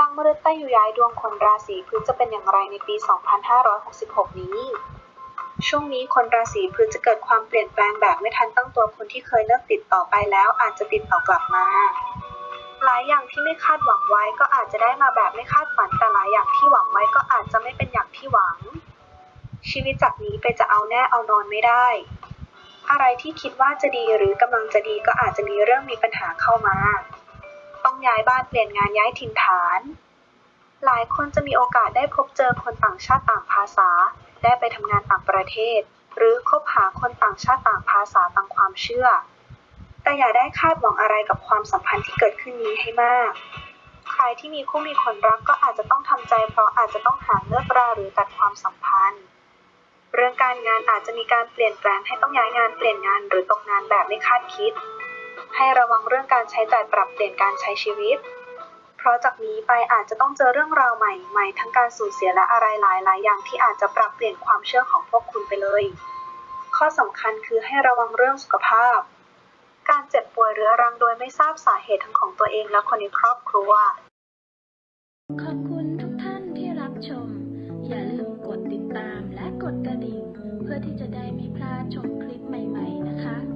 ลังมฤตยูย้ายดวงคนราศีพฤษจะเป็นอย่างไรในปี 2566 นี้ ช่วงนี้คนราศีพฤษจะเกิดความเปลี่ยนแปลงแบบไม่ทันตั้งตัวคนที่เคยเลิกติดต่อไปแล้วอาจจะติดต่อกลับมา หลายอย่างที่ไม่คาดหวังไว้ก็อาจจะได้มาแบบไม่คาดฝันแต่หลายอย่างที่หวังไว้ก็อาจจะไม่เป็นอย่างที่หวัง ชีวิตจากนี้ไปจะเอาแน่เอานอนไม่ได้ อะไรที่คิดว่าจะดีหรือกำลังจะดีก็อาจจะมีเรื่องมีปัญหาเข้ามา ย้ายบ้านเปลี่ยนงานย้ายถิ่นฐาน หลายคนจะมีโอกาสได้พบเจอคนต่างชาติต่างภาษา ได้ไปทำงานต่างประเทศ หรือคบหาคนต่างชาติต่างภาษาต่างความเชื่อ แต่อย่าได้คาดหวังอะไรกับความสัมพันธ์ที่เกิดขึ้นนี้ให้มาก ใครที่มีคู่มีคนรักก็อาจจะต้องทำใจเพราะอาจจะต้องหาเลิกราหรือตัดความสัมพันธ์ เรื่องการงานอาจจะมีการเปลี่ยนแปลงให้ต้องย้ายงานเปลี่ยนงานหรือตกงานแบบไม่คาดคิด ให้ระวังเรื่องการใช้จ่ายปรับเปลี่ยนการใช้ชีวิต เพราะจากนี้ไปอาจจะต้องเจอเรื่องราวใหม่ใหม่ทั้งการสูญเสียและอะไรหลายหลายๆอย่างที่อาจจะปรับเปลี่ยนความเชื่อของพวกคุณไปเลย ข้อสำคัญคือให้ระวังเรื่องสุขภาพ การเจ็บป่วยเรื้อรังโดยไม่ทราบสาเหตุทั้งของตัวเองและคนในครอบครัว ขอบคุณทุกท่านที่รับชม อย่าลืมกดติดตามและกดกระดิ่งเพื่อที่จะได้ไม่พลาดชมคลิปใหม่ ๆ นะคะ